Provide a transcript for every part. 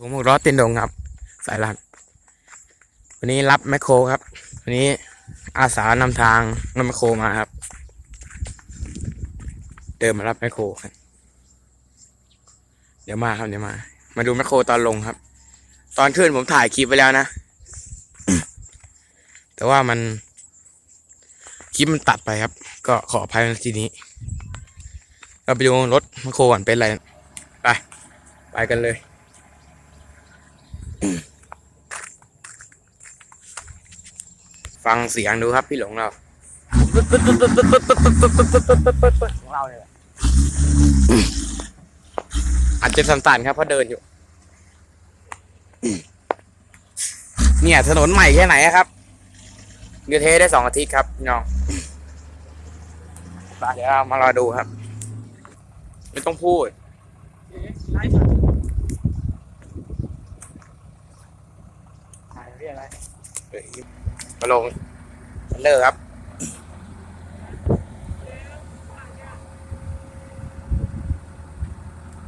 ผมหกล้อเต็นดงครับ สายหลัก วันนี้รับแมคโครครับ วันนี้อาสานำทางรถแมคโครมาครับ เดินมารับแมคโครครับเดี๋ยวมาครับเดี๋ยวมา มาดูแมคโครตอนลงครับ ตอนขึ้นผมถ่ายคลิปไปแล้วนะ แต่ว่ามันคลิปมันตัดไปครับ ก็ขออภัยในทีนี้ เราไปดูรถแมคโครก่อนเป็นอะไร ไป ไปกันเลย ฟังเสียงดูครับพี่หลงเราของเราเนี่ยอาจจะสั่นๆครับเพราะเดินอยู่ เนี่ยถนนใหม่แค่ไหนอะครับเดือเทได้สองอาทิตย์ครับพี่น้องไปเดี๋ยวเรามารอดูครับ ไม่ต้องพูด ถ่ายเรียกอะไรเฮ้ยมาลงมันเลอร์ครับ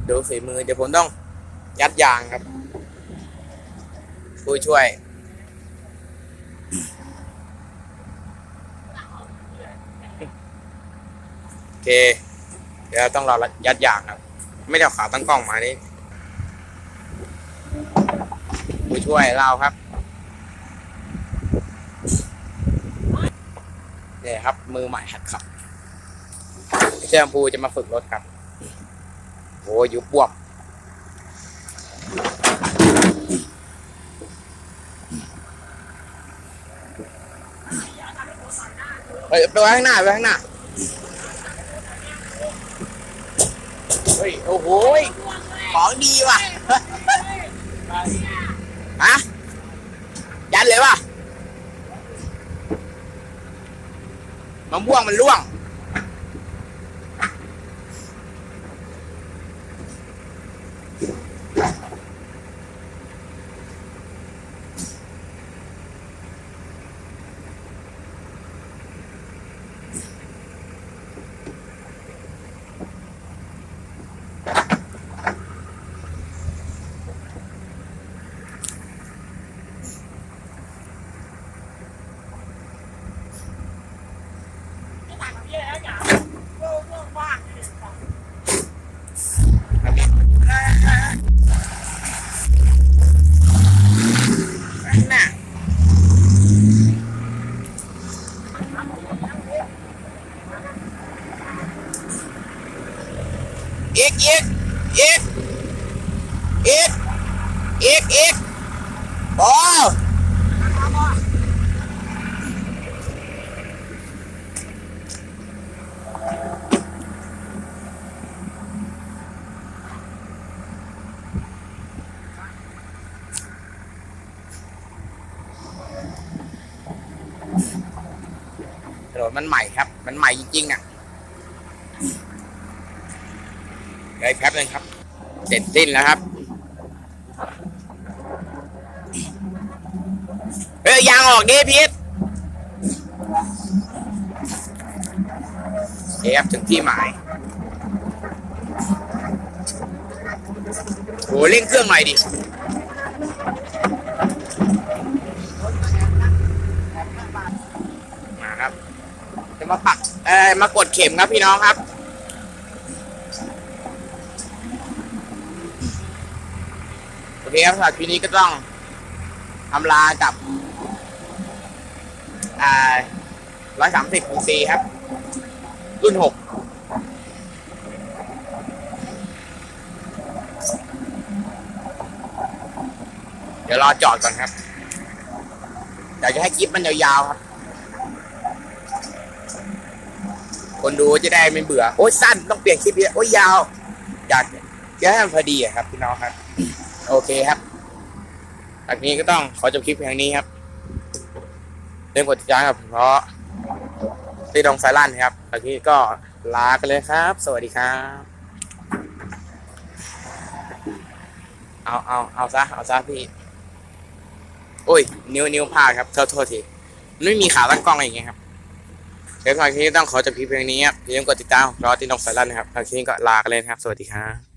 ดูฝีมือเดี๋ยวผมต้องยัดยางครับ ผู้ช่วย โอเค เดี๋ยวต้องรอยัดยางครับ ไม่ได้ขาตั้งกล้องมานี่ผู้ช่วยเราครับ นี่ยครับ มือใหม่หัดขับเจ้าพูจะมาฝึกรถครับโอ้ยุบบวบไปไว้ข้างหน้าไปข้างหน้าเฮ้ยโอ้โหของดีว่ะฮะยันเลยว่ะ มะม่ว อีกอีกอีกอีกอีกอีกโอ้ถนนมันใหม่ครับ มันใหม่จริงๆอะ เดี๋ยแป๊บนึงครับ เสร็จสิ้นแล้วครับ เฮ้ยยางออกดิพีทโอเคครับถึงที่หมายโหเร่งเครื่องหน่อยดิมาครับ จะมาปักเอ่อมากดเข็มครับพี่น้องครับ โอ เคครับสำหรับคลิปนี้ก็ต้องทำลากับร้อยสามสิบซีซีครับ รุ่นหกเดี๋ยวรอจอดก่อนครับอยากจะให้คลิปมันยาวๆครับ คนดูจะได้ไม่เบื่อ โอ้ยสั้นต้องเปลี่ยนคลิปเยอะโอ้ยยาว อยากจะให้มันพอดีครับ พี่น้องครับ โอเคครับจากนี้ก็ต้องขอจบคลิปเพียงนี้ครับเรื่องกดติดตามครับเพราะตีดองไซลันครับจากนี้ก็ลากันเลยครับ สวัสดีครับ เอาเอาเอาซะเอาซะพี่ โอ้ย นิ้วนิ้วพลาดครับโทษโทษทีไม่มีขาตั้งกล้องอะไรอย่างเงี้ยครับเดี๋ยวทางที่ต้องขอจบคลิปเพียงนี้ครับอย่าลืมกดติดตามรอติดตามสาระนะครับทางที่ก็ลากันเลยครับ สวัสดีครับ